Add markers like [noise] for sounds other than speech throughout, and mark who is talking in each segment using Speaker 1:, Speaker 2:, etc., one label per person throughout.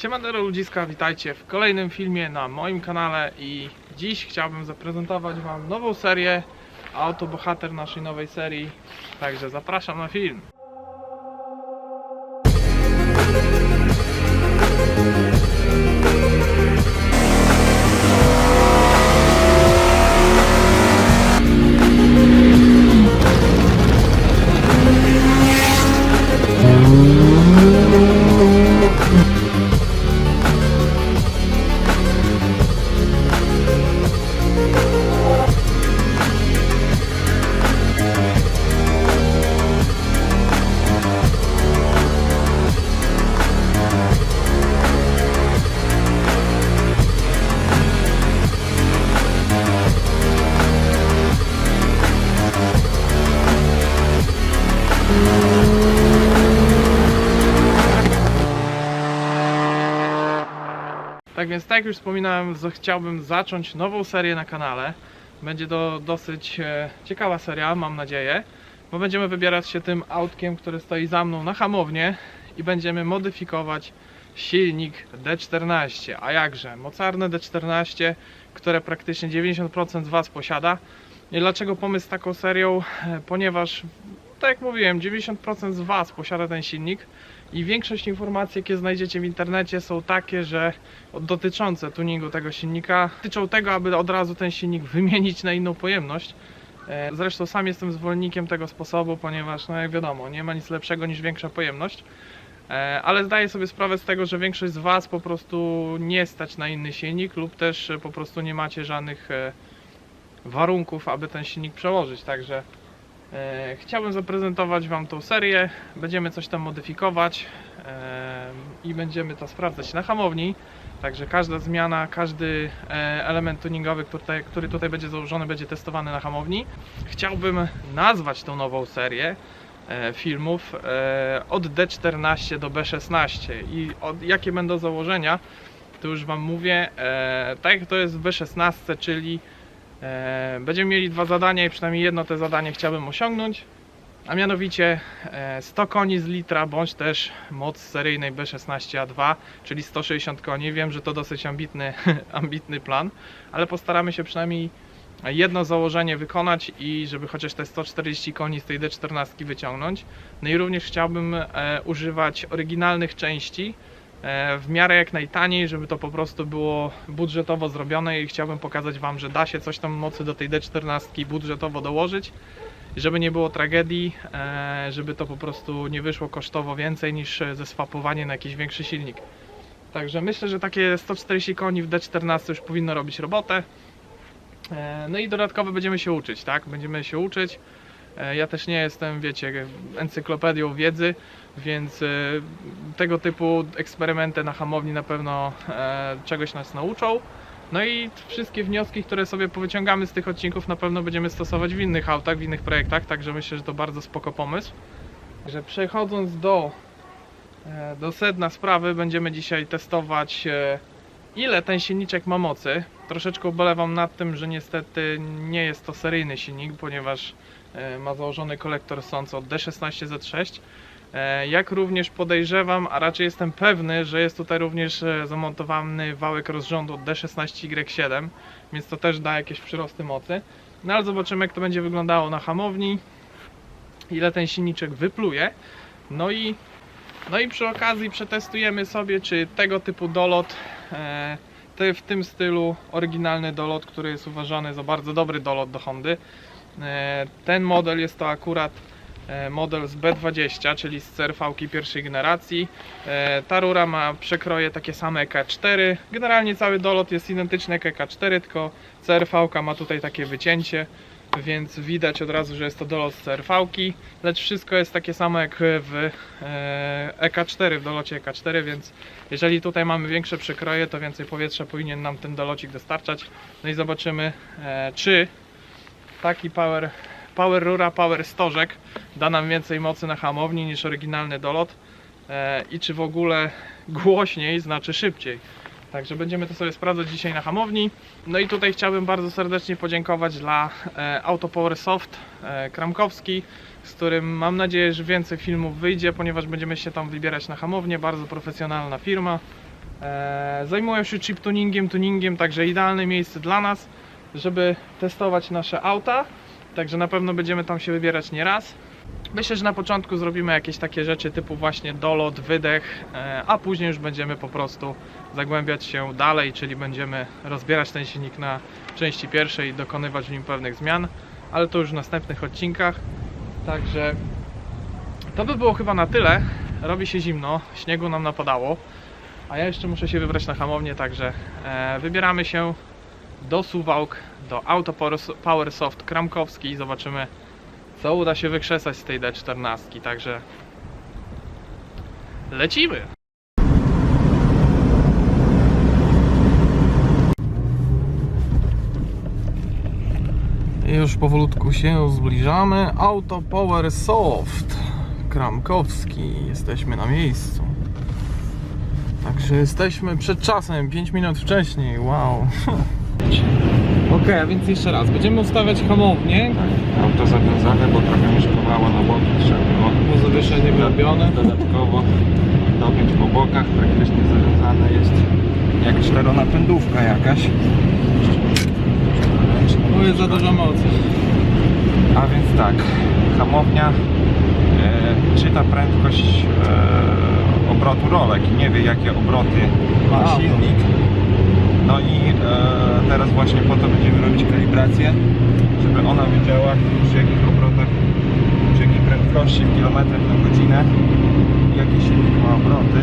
Speaker 1: Siemandero ludziska, witajcie w kolejnym filmie na moim kanale i dziś chciałbym zaprezentować Wam nową serię Autobohater naszej nowej serii, także zapraszam na film. Tak więc, tak jak już wspominałem, chciałbym zacząć nową serię na kanale. Będzie to dosyć e, ciekawa seria, mam nadzieję, bo będziemy wybierać się tym autkiem, które stoi za mną na hamownię i będziemy modyfikować silnik D14. A jakże? Mocarne D14, które praktycznie 90% z Was posiada. I dlaczego pomysł z taką serią? E, Ponieważ, tak jak mówiłem, 90% z Was posiada ten silnik i większość informacji, jakie znajdziecie w internecie są takie, że dotyczące tuningu tego silnika dotyczą tego, aby od razu ten silnik [laughs] wymienić na inną pojemność. E, Zresztą sam jestem zwolennikiem tego sposobu, ponieważ, no jak wiadomo, nie ma nic lepszego niż większa pojemność. E, Ale zdaję sobie sprawę z tego, że większość z Was po prostu nie stać na inny silnik lub też po prostu nie macie żadnych e, warunków, aby ten silnik przełożyć. Także e, chciałbym zaprezentować Wam tą serię. Będziemy coś tam modyfikować e, i będziemy to sprawdzać na hamowni. Także każda zmiana, każdy e, element tuningowy, który tutaj, który tutaj będzie założony, będzie testowany na hamowni. Chciałbym nazwać tą nową serię filmów od D14 do B16 i od, jakie będą założenia, to już Wam mówię. Tak jak to jest w B16, czyli będziemy mieli dwa zadania i przynajmniej jedno te zadanie chciałbym osiągnąć. A mianowicie e, 100 koni z litra, bądź też moc seryjnej B16A2, czyli 160 koni. Wiem, że to dosyć ambitny, [laughs] ambitny plan, ale postaramy się przynajmniej jedno założenie wykonać i żeby chociaż te 140 koni z tej D14 wyciągnąć. No i również chciałbym e, używać oryginalnych części e, w miarę jak najtaniej, żeby to po prostu było budżetowo zrobione i chciałbym pokazać Wam, że da się coś tam mocy do tej D14 budżetowo dołożyć żeby nie było tragedii, e, żeby to po prostu nie wyszło kosztowo więcej niż e, zeswapowanie na jakiś większy silnik. Także myślę, że takie 140 koni w D14 już powinno robić robotę. E, No i dodatkowo będziemy się uczyć, tak? Będziemy się uczyć. E, Ja też nie jestem, wiecie, encyklopedią wiedzy, więc e, tego typu eksperymenty na hamowni na pewno e, czegoś nas nauczą. No i wszystkie wnioski, które sobie powyciągamy z tych odcinków, na pewno będziemy stosować w innych autach, w innych projektach, także myślę, że to bardzo spoko pomysł. Że przechodząc do, do sedna sprawy, będziemy dzisiaj testować ile ten silniczek ma mocy. Troszeczkę ubolewam nad tym, że niestety nie jest to seryjny silnik, ponieważ ma założony kolektor sąc od D16Z6. E, Jak również podejrzewam, a raczej jestem pewny, że jest tutaj również e, zamontowany wałek rozrządu od D16Y7, więc to też da jakieś przyrosty mocy. No ale zobaczymy jak to będzie wyglądało na hamowni, ile ten silniczek wypluje. No i, no i przy okazji przetestujemy sobie, czy tego typu dolot, e, te, w tym stylu oryginalny dolot, który jest uważany za bardzo dobry dolot do Hondy. E, ten model jest to akurat e, model z B20, czyli z CRV pierwszej generacji. E, Ta rura ma przekroje takie same jak E4. Generalnie cały dolot jest identyczny jak EK4, tylko CRV ma tutaj takie wycięcie, więc widać od razu, że jest to dolot z CRV, lecz wszystko jest takie samo jak w e, EK4, w dolocie EK4, więc jeżeli tutaj mamy większe przekroje, to więcej powietrza powinien nam ten dolocik dostarczać. No i zobaczymy, czy taki power, power rura, power stożek da nam więcej mocy na hamowni niż oryginalny dolot e, i czy w ogóle głośniej znaczy szybciej. Także będziemy to sobie sprawdzać dzisiaj na hamowni. No i tutaj chciałbym bardzo serdecznie podziękować dla e, Auto Power Soft e, Kramkowski, z którym mam nadzieję, że więcej filmów wyjdzie, ponieważ będziemy się tam wybierać na hamownię. Bardzo profesjonalna firma. Zajmują się chip tuningiem, tuningiem, także idealne miejsce dla nas, żeby testować nasze auta. Także na pewno będziemy tam się wybierać nie raz. Myślę, że na początku zrobimy jakieś takie rzeczy typu właśnie dolot, wydech, e, a później już będziemy po prostu zagłębiać się dalej, czyli będziemy rozbierać ten silnik na części pierwszej i dokonywać w nim pewnych zmian, ale to już w następnych odcinkach. Także to by było chyba na tyle. Robi się zimno, śniegu nam napadało, a ja jeszcze muszę się wybrać na hamownię, także e, wybieramy się do Suwałk, do Auto Power- Powersoft Kramkowski i zobaczymy co uda się wykrzesać z tej D14, także lecimy! Już powolutku się zbliżamy. Auto Power Soft Kramkowski. Jesteśmy na miejscu. Także jesteśmy przed czasem, 5 minut wcześniej. Wow. [laughs] Ok, a więc jeszcze raz. Będziemy ustawiać hamownię.
Speaker 2: Auto zawiązane, bo trochę mieszkowało na boki, trzeba było
Speaker 1: Bo zawieszenie wyrobione.
Speaker 2: dodatkowo dopiąć po bokach, praktycznie zawiązane jest jak czteronapędówka jakaś.
Speaker 1: Tu jest za dużo mocy.
Speaker 2: A więc tak, hamownia e, czyta prędkość e, obrotu rolek i nie wie jakie obroty ma
Speaker 1: Aha.
Speaker 2: silnik. No i e, teraz właśnie po to będziemy robić kalibrację, żeby ona wiedziała przy jakich obrotach, przy jakiej prędkości w kilometrach na godzinę jaki silnik ma obroty.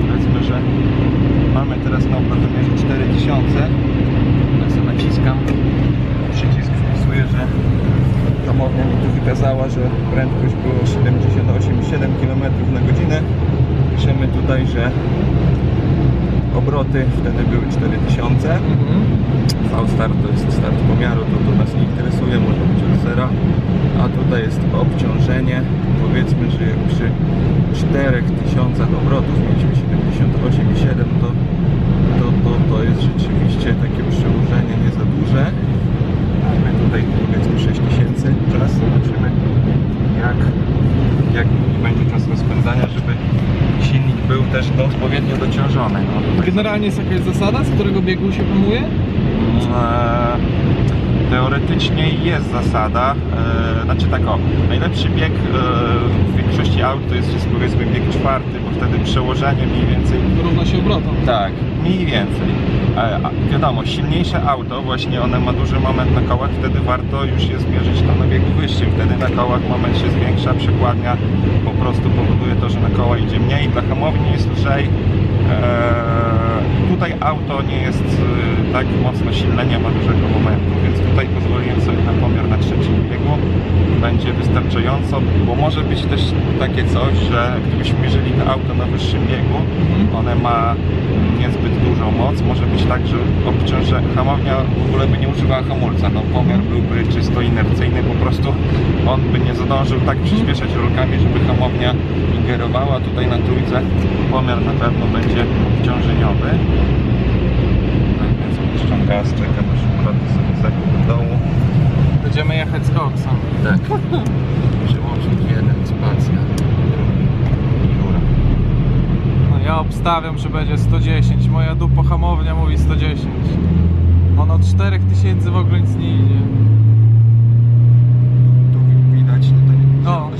Speaker 2: Powiedzmy, że mamy teraz na obrotomierze 4000. Tak sobie naciskam. Przycisk wpisuje, że hamownia mi tu wykazała, że prędkość było 78,7 km na godzinę. Piszemy tutaj, że obroty wtedy były 4000. V-start to jest start pomiaru, to, to nas nie interesuje, może być od zera. A tutaj jest obciążenie. Powiedzmy, że jak przy 4000 obrotów mieliśmy 78,7 to, to, to, to jest rzeczywiście takie przełożenie nie za duże. Mamy tutaj powiedzmy 6000 czas, zobaczymy jak, jak będzie czas rozpędzania, żeby silnik był też odpowiednio dociążony. No,
Speaker 1: Generalnie jest jakaś zasada, z którego biegu się hamuje?
Speaker 2: Eee, Teoretycznie jest zasada, eee, znaczy tak o, najlepszy bieg eee, w większości aut to jest powiedzmy bieg czwarty, bo wtedy przełożenie mniej więcej
Speaker 1: Równa się obrotom.
Speaker 2: tak, mniej więcej. E, a wiadomo, silniejsze auto, właśnie one ma duży moment na kołach, wtedy warto już je zmierzyć to na biegu wyższym. Wtedy na kołach moment się zwiększa, przekładnia po prostu powoduje to, że na koła idzie mniej, dla hamowni jest lżej. E, tutaj auto nie jest e, tak mocno silne, nie ma dużego momentu, więc tutaj pozwoliłem sobie na pomiar na trzecim biegu. Będzie wystarczająco, bo może być też takie coś, że gdybyśmy mierzyli to auto na wyższym biegu, one ma niezbyt dużą moc. Może być tak, że obciąże hamownia w ogóle by nie używała hamulca. No, pomiar byłby czysto inercyjny, po prostu on by nie zdążył tak przyspieszać rolkami, żeby hamownia ingerowała. Tutaj na trójce pomiar na pewno będzie obciążeniowy. Tak więc puszczam gaz, czekam aż obroty sobie zejdą do dołu.
Speaker 1: Będziemy jechać z koksem.
Speaker 2: Tak. [laughs] Przełącznik jeden, spacja, drugi, góra.
Speaker 1: No ja obstawiam, że będzie 110. Moja dupo hamownia mówi 110. Ono od 4000 w ogóle nic nie idzie.
Speaker 2: Tu widać tutaj
Speaker 1: O.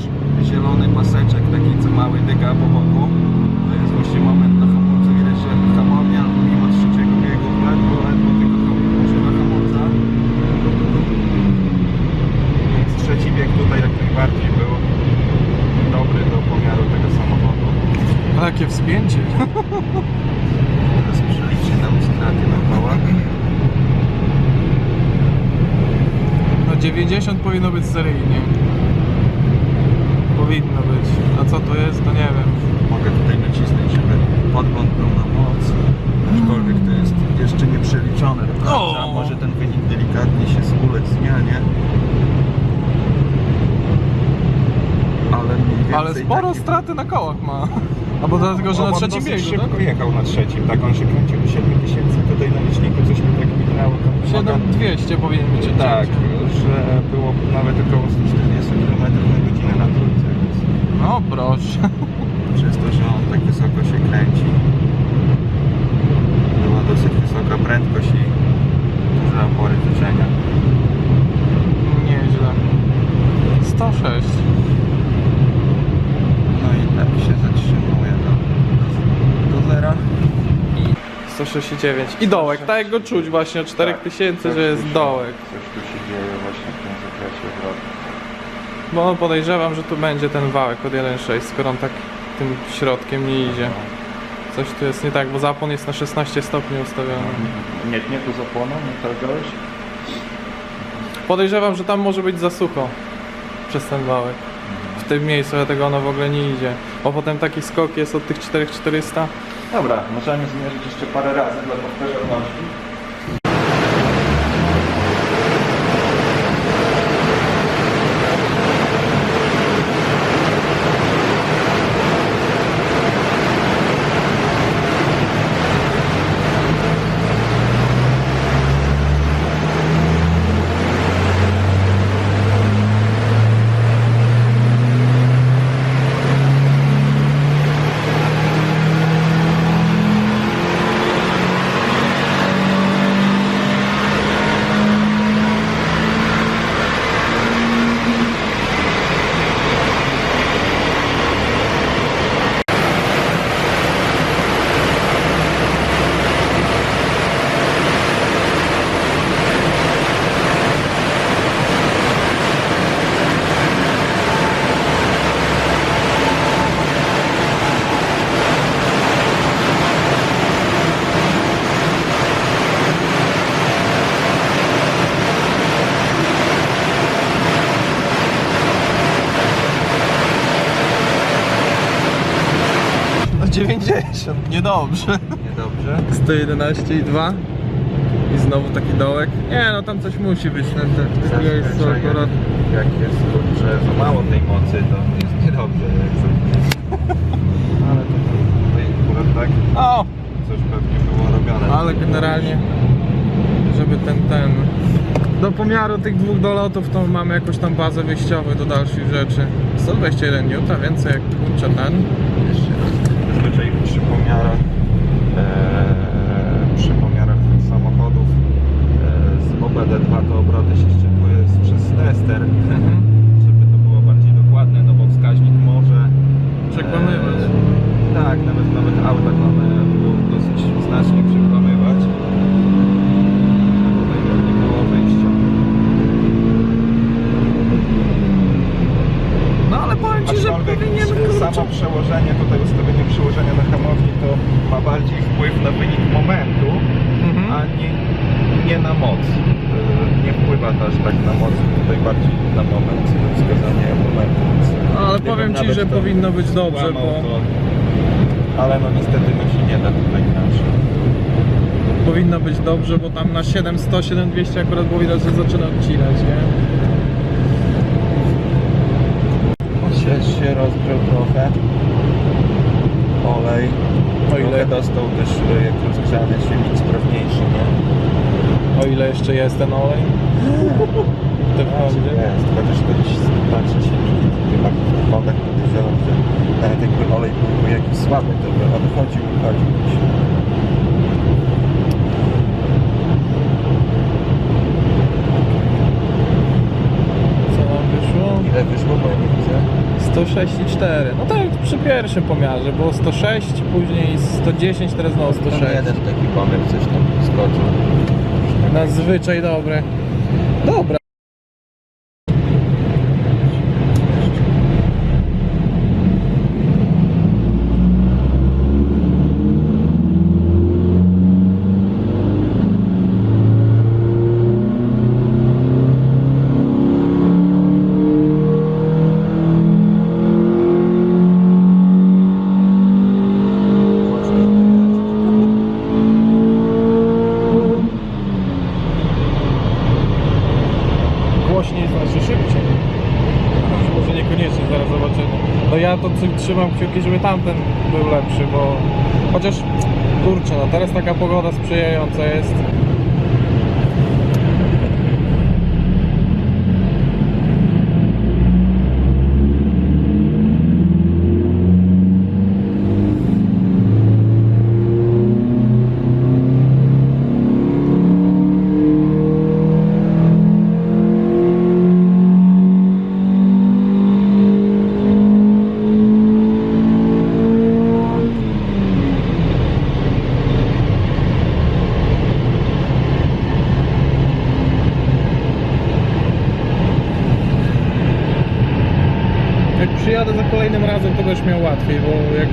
Speaker 2: zielony paseczek, taki co mały dyga po boku. To jest właśnie moment na hamulcu. Widać, że hamownia mimo trzeciego biegu ledwo, ledwo tylko ham- używa hamulca. Więc trzeci bieg najbardziej był dobry do pomiaru tego samochodu.
Speaker 1: Ale jakie wspięcie. [laughs]
Speaker 2: Teraz przeliczy nam straty na kołach.
Speaker 1: No 90 powinno być seryjnie. Powinno być. A co to jest, to nie wiem.
Speaker 2: Mogę tutaj nacisnąć, żeby podgląd był na moc. Aczkolwiek to jest jeszcze nie przeliczone do końca.
Speaker 1: O!
Speaker 2: Może ten wynik delikatnie się ulec zmianie ale mniej więcej
Speaker 1: Ale sporo straty na kołach ma. A bo dlatego, że
Speaker 2: no,
Speaker 1: na trzecim biegu,
Speaker 2: szybko
Speaker 1: tak?
Speaker 2: jechał na trzecim, tak? On się kręcił do 7000, tutaj na liczniku coś mi tak minęło.
Speaker 1: 7200 powinien mieć
Speaker 2: Tak, że było nawet około 140 km na godzinę na trójce.
Speaker 1: No proszę. [laughs]
Speaker 2: Przez to, że on tak wysoko się kręci. Była dosyć wysoka prędkość i duże opory życzenia.
Speaker 1: Nieźle. 106
Speaker 2: lepiej się zatrzymuje do, do zera. I
Speaker 1: 169 i dołek, tak jak go czuć właśnie od 4000,
Speaker 2: tak.
Speaker 1: tak że jest dołek.
Speaker 2: Coś tu się dzieje właśnie w tym zakresie wrotu.
Speaker 1: Bo no, podejrzewam, że tu będzie ten wałek od 1.6, skoro on tak tym środkiem nie idzie. No. Coś tu jest nie tak, bo zapon jest na 16 stopni ustawiony.
Speaker 2: Nie, nie tu zapłoną, nie tak?
Speaker 1: Podejrzewam, że tam może być za sucho przez ten wałek. W tym miejscu, dlatego ono w ogóle nie idzie. Bo potem taki skok jest od tych 4400.
Speaker 2: Dobra, możemy zmierzyć jeszcze parę razy dla powtarzalności.
Speaker 1: No 90, niedobrze.
Speaker 2: Niedobrze.
Speaker 1: 111 i 2. I znowu taki dołek. Nie no, tam coś musi być na tym miejscu
Speaker 2: Zazwyczaj
Speaker 1: akurat.
Speaker 2: Jak, jest kurczę za mało tej mocy, to jest niedobrze. [laughs] Ale to tutaj akurat tak
Speaker 1: O!
Speaker 2: coś pewnie było robione.
Speaker 1: Ale generalnie, żeby ten, ten... Do pomiaru tych dwóch dolotów to mamy jakąś tam bazę wyjściową do dalszych rzeczy. 121 N, więcej jak kurczę ten.
Speaker 2: Przy pomiarach, e, przy pomiarach samochodów e, z OBD2 to obroty się z- przez tester, [laughs] żeby to było bardziej dokładne, no bo wskaźnik może
Speaker 1: Przekłamywać.
Speaker 2: E, tak, nawet nawet auta one mogą dosyć znacznie przekłamywać. A tutaj pewnie było wyjścia.
Speaker 1: No ale powiem Ci, że powinien
Speaker 2: samo przełożenie, tutaj ustawienie przełożenia na hamowni to ma bardziej wpływ na wynik momentu,
Speaker 1: Mhm.
Speaker 2: a nie, nie na moc. Yy, Nie wpływa to aż tak na moc, tutaj bardziej na moment, wskazanie momentu. Więc
Speaker 1: ale powiem Ci, że powinno być dobrze, bo
Speaker 2: to... Ale no niestety no się nie da tutaj inaczej.
Speaker 1: powinno być dobrze, bo tam na 700, 7200 akurat było widać, że zaczyna odcinać, nie?
Speaker 2: Sieć się rozgrzał trochę. Olej.
Speaker 1: O ile-
Speaker 2: Trochę dostał też y, jak rozgrzany silnik sprawniejszy, nie?
Speaker 1: O ile jeszcze jest ten olej? W tym Hondzie.
Speaker 2: Jest, chociaż to gdzieś patrzę silniki tych w Hondach podejrzewam, że nawet jakby olej był jakiś słaby, to by on chodził gdzieś.
Speaker 1: Co nam wyszło?
Speaker 2: Ile wyszło, bo nie?
Speaker 1: 106,4. No tak przy pierwszym pomiarze, było 106, później 110, teraz znowu 106.
Speaker 2: Ten jeden taki pomysł coś tam skoczył.
Speaker 1: Nadzwyczaj dobre. Dobra. Głośniej znaczy szybciej. Może niekoniecznie, zaraz zobaczymy. No ja to trzy- trzymam kciuki, żeby tamten był lepszy, bo chociaż kurczę, no teraz taka pogoda sprzyjająca jest.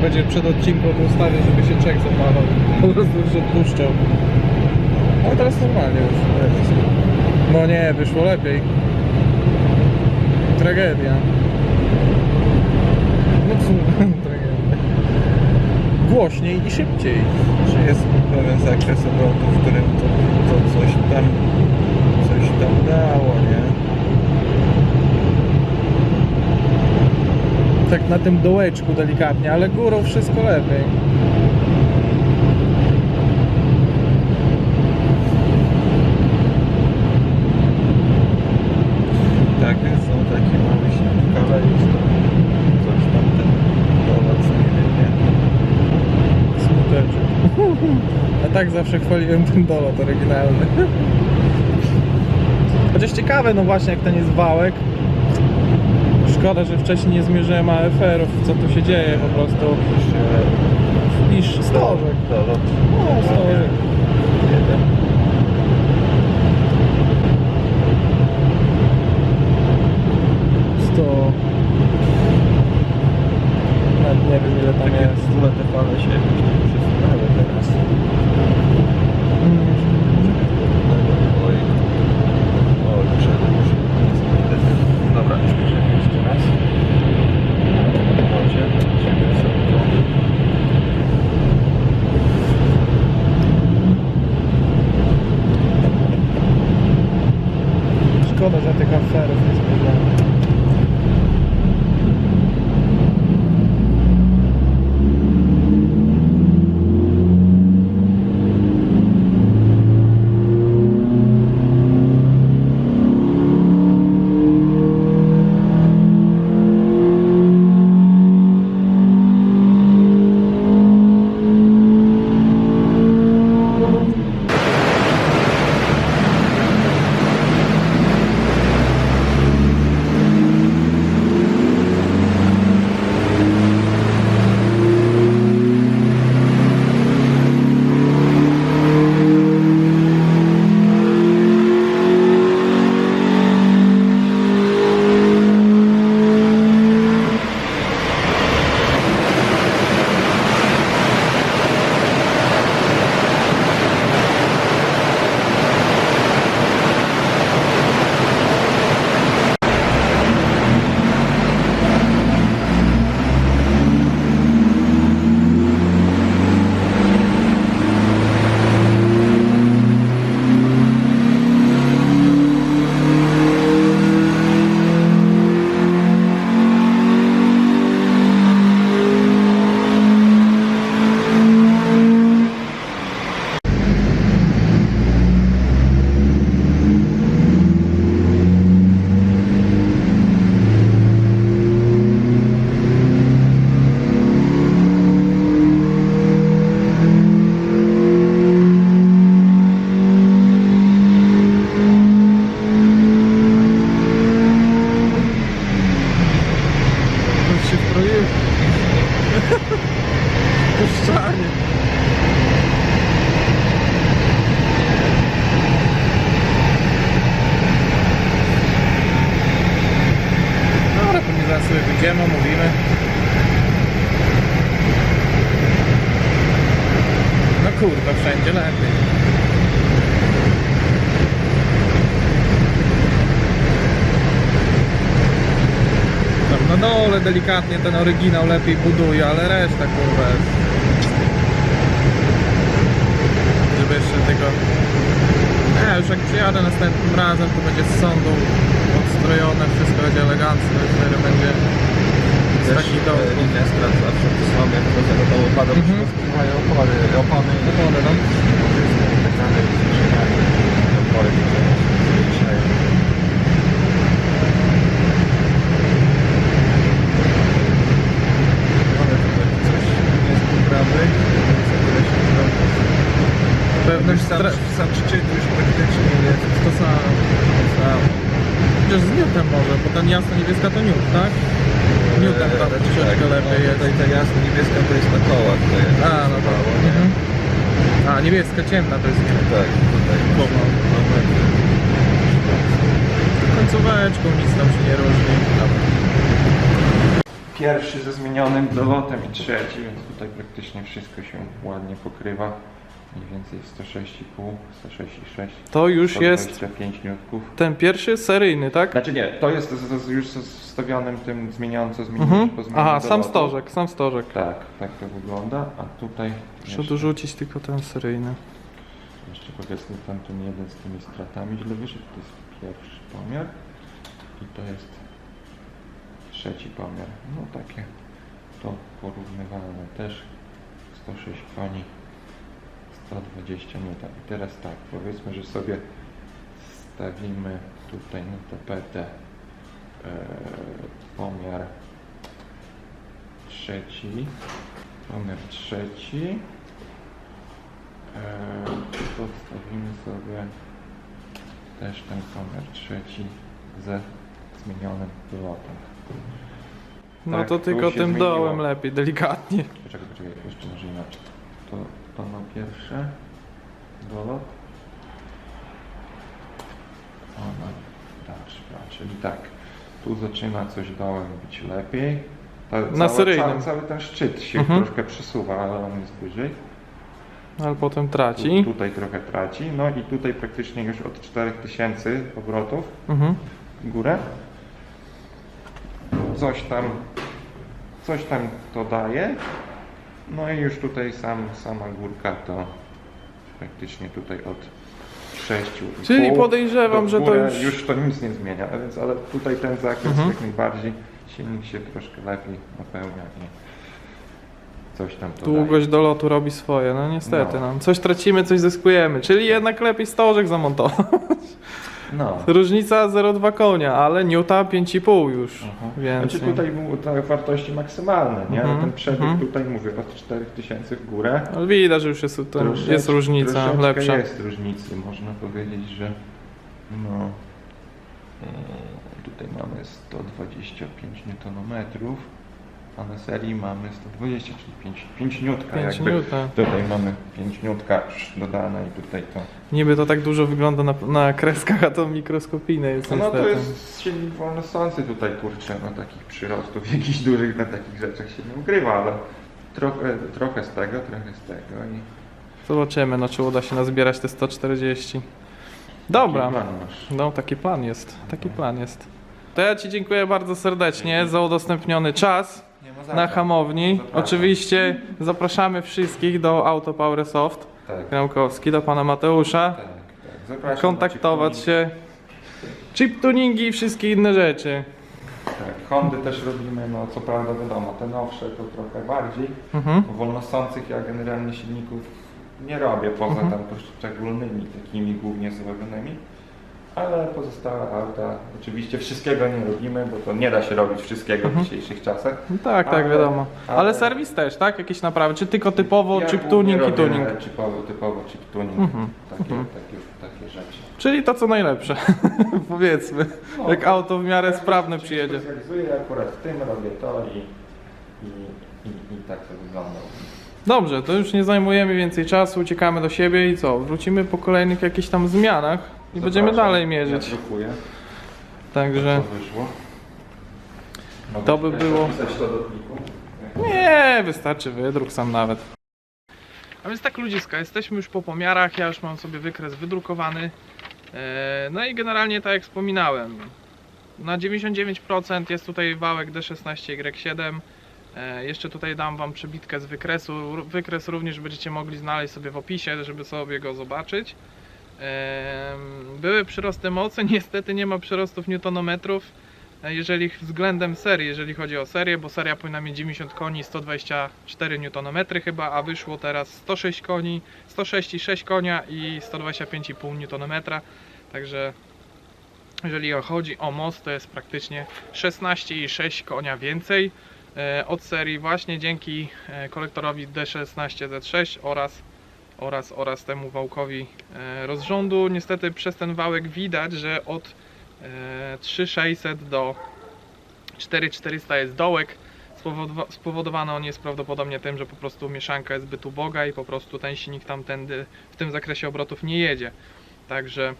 Speaker 1: Będzie przed odcinkiem ustawię, żeby się czek zapalał, po prostu już odpuszczał. Ale teraz normalnie już. No nie, wyszło lepiej. Tragedia. No co, [laughs] tragedia. Głośniej i szybciej.
Speaker 2: Czy jest pewien zakres obrotu, w którym to, to coś tam coś tam dało, nie?
Speaker 1: Tak na tym dołeczku delikatnie, ale górą wszystko lepiej.
Speaker 2: Tak, są takie małe ale już to coś tam ten dołac nie wiem, nie?
Speaker 1: Smuteczek. [laughs] Ja tak zawsze chwaliłem ten dolot oryginalny. [laughs] Chociaż ciekawe, no właśnie, jak ten jest wałek. Szkoda, że wcześniej nie zmierzyłem AFR-ów, co tu się dzieje po prostu. Niż stożek. No, stożek. 100. Nawet nie wiem ile tam jest.
Speaker 2: te fale się jakoś
Speaker 1: ten oryginał lepiej buduje, ale reszta kurwa jest. Żeby jeszcze tego... Nie, już jak przyjadę następnym razem, to będzie z sądu odstrojone, wszystko będzie elegancko, wtedy będzie z takich dołków.
Speaker 2: Linia strat zawsze to słabe, to tego bo
Speaker 1: Mhm.
Speaker 2: się mają opony, opony,
Speaker 1: Opony, no.
Speaker 2: tak opory, które zwiększają. Ale tutaj coś jest poprawy, jest tyle się robi. Już sam,
Speaker 1: stra...
Speaker 2: sam już praktycznie jest
Speaker 1: To samo.
Speaker 2: to samo.
Speaker 1: Chociaż z Newtem może, bo ten jasno-niebieska to Newt, tak? Newtem tam
Speaker 2: Eee,
Speaker 1: troszeczkę
Speaker 2: tak,
Speaker 1: lepiej
Speaker 2: no,
Speaker 1: jest.
Speaker 2: Tutaj ta jasno niebieska to jest na kołach, to jest
Speaker 1: A, no to.
Speaker 2: mało, nie?
Speaker 1: Mhm. A, niebieska ciemna to jest Newt.
Speaker 2: Tak, tutaj
Speaker 1: Głowa.
Speaker 2: mamy
Speaker 1: Końcóweczką nic tam się nie różni.
Speaker 2: pierwszy ze zmienionym dolotem i trzeci, więc tutaj praktycznie wszystko się ładnie pokrywa. Mniej więcej 106,5, 106,6.
Speaker 1: To już jest
Speaker 2: 125 niutków.
Speaker 1: ten pierwszy seryjny, tak?
Speaker 2: Znaczy nie, to jest z, z, już z wstawionym tym zmienionym, co zmieniłeś
Speaker 1: Mhm.
Speaker 2: po zmianie
Speaker 1: Aha, sam
Speaker 2: dolotu.
Speaker 1: stożek, sam stożek.
Speaker 2: Tak, tak to wygląda, a tutaj
Speaker 1: Muszę
Speaker 2: jeszcze,
Speaker 1: dorzucić tylko ten seryjny.
Speaker 2: jeszcze powiedzmy tam ten jeden z tymi stratami źle wyszedł, to jest pierwszy pomiar i to jest trzeci pomiar. No takie to porównywalne też 106 koni 120 N. I teraz tak, powiedzmy, że sobie stawimy tutaj na tapetę e, pomiar trzeci, pomiar trzeci. E, podstawimy sobie też ten pomiar trzeci ze zmienionym pilotem.
Speaker 1: No
Speaker 2: Tak,
Speaker 1: to tylko tym
Speaker 2: zmieniło.
Speaker 1: dołem lepiej, delikatnie.
Speaker 2: Poczekaj, poczekaj, jeszcze może inaczej. To, to na pierwsze dolot. O, na dalszy plan, czyli tak. Tu zaczyna coś dołem być lepiej. Ta,
Speaker 1: Na
Speaker 2: cały,
Speaker 1: seryjnym.
Speaker 2: cały, cały ten szczyt się
Speaker 1: Mhm.
Speaker 2: troszkę przesuwa, ale on jest wyżej.
Speaker 1: Ale potem
Speaker 2: Tu,
Speaker 1: traci.
Speaker 2: tutaj trochę traci. No i tutaj praktycznie już od 4000 obrotów
Speaker 1: Mhm.
Speaker 2: w górę. Coś tam, coś tam to daje. No i już tutaj sam, sama górka to praktycznie tutaj od 6.
Speaker 1: Czyli podejrzewam, że to już-
Speaker 2: już to nic nie zmienia, a więc ale tutaj ten zakres
Speaker 1: Mhm.
Speaker 2: jak najbardziej silnik się troszkę lepiej napełnia i coś tam to daje.
Speaker 1: Długość dolotu robi swoje, no niestety.
Speaker 2: No.
Speaker 1: No. Coś tracimy, coś zyskujemy. Czyli jednak lepiej stożek zamontować.
Speaker 2: No.
Speaker 1: Różnica 0,2 konia, ale Newta 5,5 już.
Speaker 2: Aha.
Speaker 1: Więc
Speaker 2: Znaczy tutaj były te wartości maksymalne, nie?
Speaker 1: Mhm,
Speaker 2: ten przebieg
Speaker 1: mhm.
Speaker 2: tutaj mówię od 4000 w górę.
Speaker 1: ale widać, że już jest, to
Speaker 2: Troszeczkę-
Speaker 1: jest różnica lepsza.
Speaker 2: jest różnicy, można powiedzieć, że no e, tutaj mamy 125 Nm, a na serii mamy 120, czyli 5, 5 niutka
Speaker 1: 5
Speaker 2: jakby.
Speaker 1: Newta.
Speaker 2: Tutaj mamy 5 niutka dodane i tutaj to.
Speaker 1: Niby to tak dużo wygląda na, na kreskach, [laughs] a to mikroskopijne jest
Speaker 2: No to
Speaker 1: niestety.
Speaker 2: jest silnik wolnosący tutaj kurczę, no takich przyrostów [laughs] jakichś dużych na takich rzeczach się nie ukrywa, ale trochę, trochę z tego, trochę z tego i
Speaker 1: Zobaczymy, no czy uda się nazbierać te 140. Dobra,
Speaker 2: taki
Speaker 1: no taki plan jest, taki plan jest. To ja Ci dziękuję bardzo serdecznie za udostępniony czas na
Speaker 2: co.
Speaker 1: hamowni.
Speaker 2: Zapraszam.
Speaker 1: Oczywiście zapraszamy wszystkich do Auto Power Soft
Speaker 2: Tak.
Speaker 1: Kramkowski, do pana Mateusza.
Speaker 2: Tak, tak. Zapraszam
Speaker 1: kontaktować
Speaker 2: na
Speaker 1: się. Chip tuningi i wszystkie inne rzeczy.
Speaker 2: Tak, Hondy też robimy, no co prawda wiadomo, te nowsze to trochę bardziej.
Speaker 1: Mhm.
Speaker 2: Wolnosących ja generalnie silników nie robię, poza
Speaker 1: Mhm.
Speaker 2: tam poszczególnymi takimi głównie zrobionymi. Ale pozostałe auta, oczywiście wszystkiego nie robimy, bo to nie da się robić wszystkiego
Speaker 1: Mhm.
Speaker 2: w dzisiejszych czasach.
Speaker 1: No tak, tak,
Speaker 2: Ale-
Speaker 1: wiadomo. Ale,
Speaker 2: ale-
Speaker 1: serwis też, tak? Jakieś naprawy? Czy tylko typowo
Speaker 2: Ja
Speaker 1: chip tuning i tuning?
Speaker 2: Typowo, typowo chip tuning,
Speaker 1: Mhm,
Speaker 2: takie,
Speaker 1: mhm.
Speaker 2: takie, takie rzeczy.
Speaker 1: Czyli to co najlepsze, [laughs] powiedzmy.
Speaker 2: No.
Speaker 1: Jak auto w miarę
Speaker 2: Ja
Speaker 1: sprawne
Speaker 2: się
Speaker 1: przyjedzie.
Speaker 2: Specjalizuję akurat w tym, robię to i, i, i, i tak to wygląda.
Speaker 1: Dobrze, to już nie zajmujemy więcej czasu, uciekamy do siebie i co? Wrócimy po kolejnych jakichś tam zmianach i będziemy dalej mierzyć.
Speaker 2: Ja drukuję,
Speaker 1: Także
Speaker 2: co wyszło. Mogę
Speaker 1: To by było-
Speaker 2: wpisać to do pliku.
Speaker 1: nie, wystarczy wydruk sam nawet. A więc tak ludziska, jesteśmy już po pomiarach, ja już mam sobie wykres wydrukowany. E, No i generalnie tak jak wspominałem, na 99% jest tutaj wałek D16Y7. E, Jeszcze tutaj dam Wam przebitkę z wykresu. Wykres również będziecie mogli znaleźć sobie w opisie, żeby sobie go zobaczyć. Były przyrosty mocy, [laughs] niestety nie ma przyrostów newtonometrów. E, Jeżeli względem serii, jeżeli chodzi o serię, bo seria powinna mieć 90 koni, 124 Nm chyba, a wyszło teraz 106 koni, 106,6 konia i 125,5 Nm. Także jeżeli chodzi o most, to jest praktycznie 16,6 konia więcej e, od serii właśnie dzięki e, kolektorowi D16Z6 oraz oraz, oraz temu wałkowi e, rozrządu. Niestety przez ten wałek widać, że od e, 3600 do 4400 jest dołek. Spowodowa- Spowodowany on jest prawdopodobnie tym, że po prostu mieszanka jest zbyt uboga i po prostu ten silnik tamtędy w tym zakresie obrotów nie jedzie. Także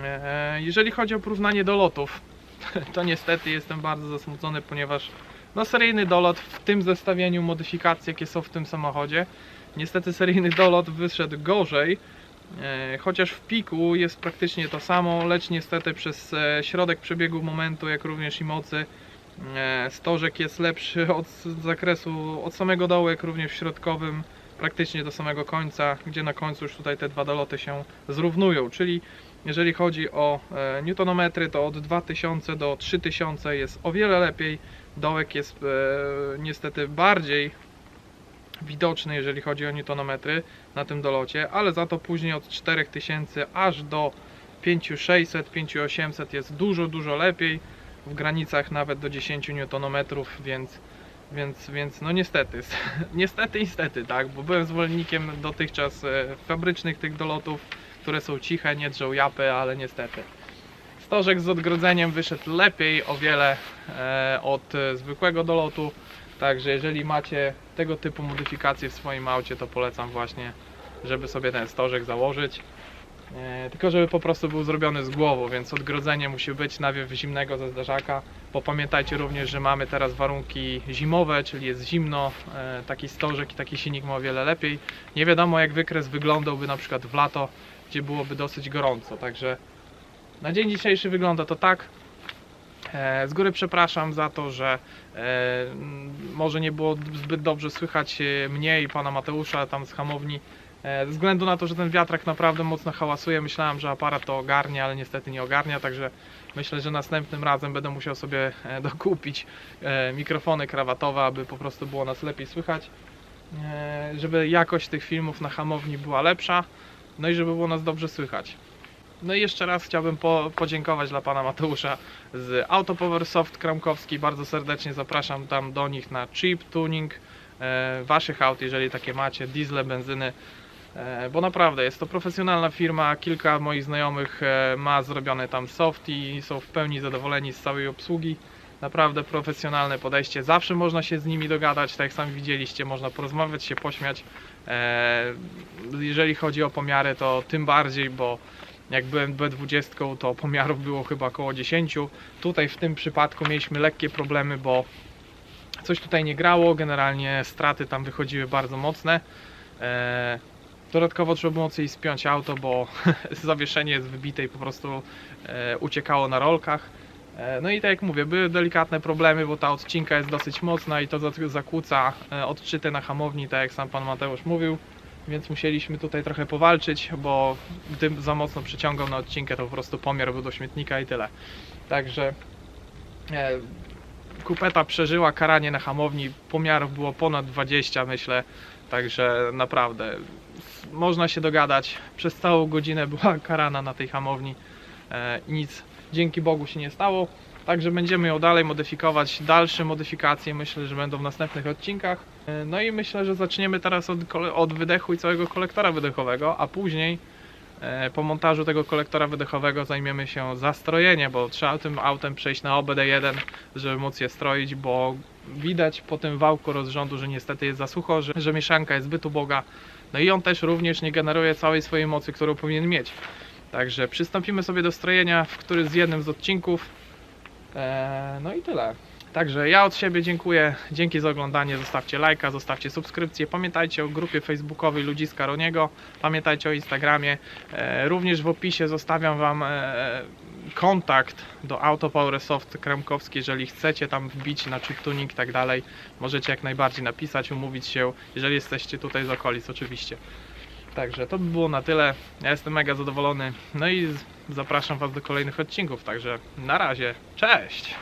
Speaker 1: e, jeżeli chodzi o porównanie do lotów, [laughs] to niestety jestem bardzo zasmucony, ponieważ no seryjny dolot w tym zestawieniu modyfikacji, jakie są w tym samochodzie. Niestety seryjny dolot wyszedł gorzej, e, chociaż w piku jest praktycznie to samo, lecz niestety przez e, środek przebiegu momentu, jak również i mocy, e, stożek jest lepszy od zakresu, od samego dołu, jak również w środkowym, praktycznie do samego końca, gdzie na końcu już tutaj te dwa doloty się zrównują, czyli jeżeli chodzi o newtonometry, to od 2000 do 3000 jest o wiele lepiej. Dołek jest e, niestety bardziej widoczny, jeżeli chodzi o newtonometry na tym dolocie, ale za to później od 4000 aż do 5600, 5800 jest dużo, dużo lepiej. W granicach nawet do 10 newtonometrów, więc więc, więc no niestety, [laughs] niestety, niestety, tak, bo byłem zwolennikiem dotychczas e, fabrycznych tych dolotów, które są ciche, nie drzą japy, ale niestety. Stożek z odgrodzeniem wyszedł lepiej o wiele e, od e, zwykłego dolotu, także jeżeli macie tego typu modyfikacje w swoim aucie, to polecam właśnie, żeby sobie ten stożek założyć. E, tylko żeby po prostu był zrobiony z głową, więc odgrodzenie musi być nawiew zimnego ze zderzaka, bo pamiętajcie również, że mamy teraz warunki zimowe, czyli jest zimno, e, taki stożek i taki silnik ma o wiele lepiej. Nie wiadomo jak wykres wyglądałby na przykład w lato, gdzie byłoby dosyć gorąco, także na dzień dzisiejszy wygląda to tak. E, Z góry przepraszam za to, że może nie było zbyt dobrze słychać e, mnie i pana Mateusza tam z hamowni. E, Ze względu na to, że ten wiatrak naprawdę mocno hałasuje, myślałem, że aparat to ogarnia, ale niestety nie ogarnia, także myślę, że następnym razem będę musiał sobie e, [laughs] dokupić e, mikrofony krawatowe, aby po prostu było nas lepiej słychać, e, żeby jakość tych filmów na hamowni była lepsza, no i żeby było nas dobrze słychać. No i jeszcze raz chciałbym po, podziękować dla pana Mateusza z Auto Power Soft Kramkowski. Bardzo serdecznie zapraszam tam do nich na cheap tuning e, waszych aut, jeżeli takie macie, diesle, benzyny. E, bo naprawdę jest to profesjonalna firma. Kilka moich znajomych e, ma zrobione tam soft i są w pełni zadowoleni z całej obsługi. Naprawdę profesjonalne podejście. Zawsze można się z nimi dogadać, tak jak sami widzieliście, można porozmawiać, się pośmiać. E, jeżeli chodzi o pomiary, to tym bardziej, bo jak byłem B20, to pomiarów było chyba około 10. Tutaj w tym przypadku mieliśmy lekkie problemy, bo coś tutaj nie grało. Generalnie straty tam wychodziły bardzo mocne. E, Dodatkowo trzeba było mocniej spiąć auto, bo [laughs] zawieszenie jest wybite i po prostu e, uciekało na rolkach. E, no i tak jak mówię, były delikatne problemy, bo ta odcinka jest dosyć mocna i to za- zakłóca odczyty na hamowni, tak jak sam pan Mateusz mówił. Więc musieliśmy tutaj trochę powalczyć, bo gdy za mocno przyciągał na odcinkę, to po prostu pomiar był do śmietnika i tyle. Także e, kupeta przeżyła karanie na hamowni, pomiarów było ponad 20 myślę, także naprawdę można się dogadać. Przez całą godzinę była [laughs] karana na tej hamowni. E, nic dzięki Bogu się nie stało. Także będziemy ją dalej modyfikować. Dalsze modyfikacje myślę, że będą w następnych odcinkach. E, No i myślę, że zaczniemy teraz od, od wydechu i całego kolektora wydechowego, a później e, po montażu tego kolektora wydechowego zajmiemy się zastrojeniem, bo trzeba tym autem przejść na OBD1, żeby móc je stroić, bo widać po tym wałku rozrządu, że niestety jest za sucho, że, że mieszanka jest zbyt uboga. No i on też również nie generuje całej swojej mocy, którą powinien mieć. Także przystąpimy sobie do strojenia, w który z jednym z odcinków. Eee, no i tyle. Także ja od siebie dziękuję. Dzięki za oglądanie. Zostawcie lajka, zostawcie subskrypcję. Pamiętajcie o grupie facebookowej Ludziska Roniego. Pamiętajcie o Instagramie. E, również w opisie zostawiam Wam e, kontakt do Auto Power Soft Kremkowski. Jeżeli chcecie tam wbić na chip tuning i tak dalej, możecie jak najbardziej napisać, umówić się, jeżeli jesteście tutaj z okolic oczywiście. Także to by było na tyle. Ja jestem mega zadowolony. No i zapraszam Was do kolejnych odcinków. Także na razie. Cześć!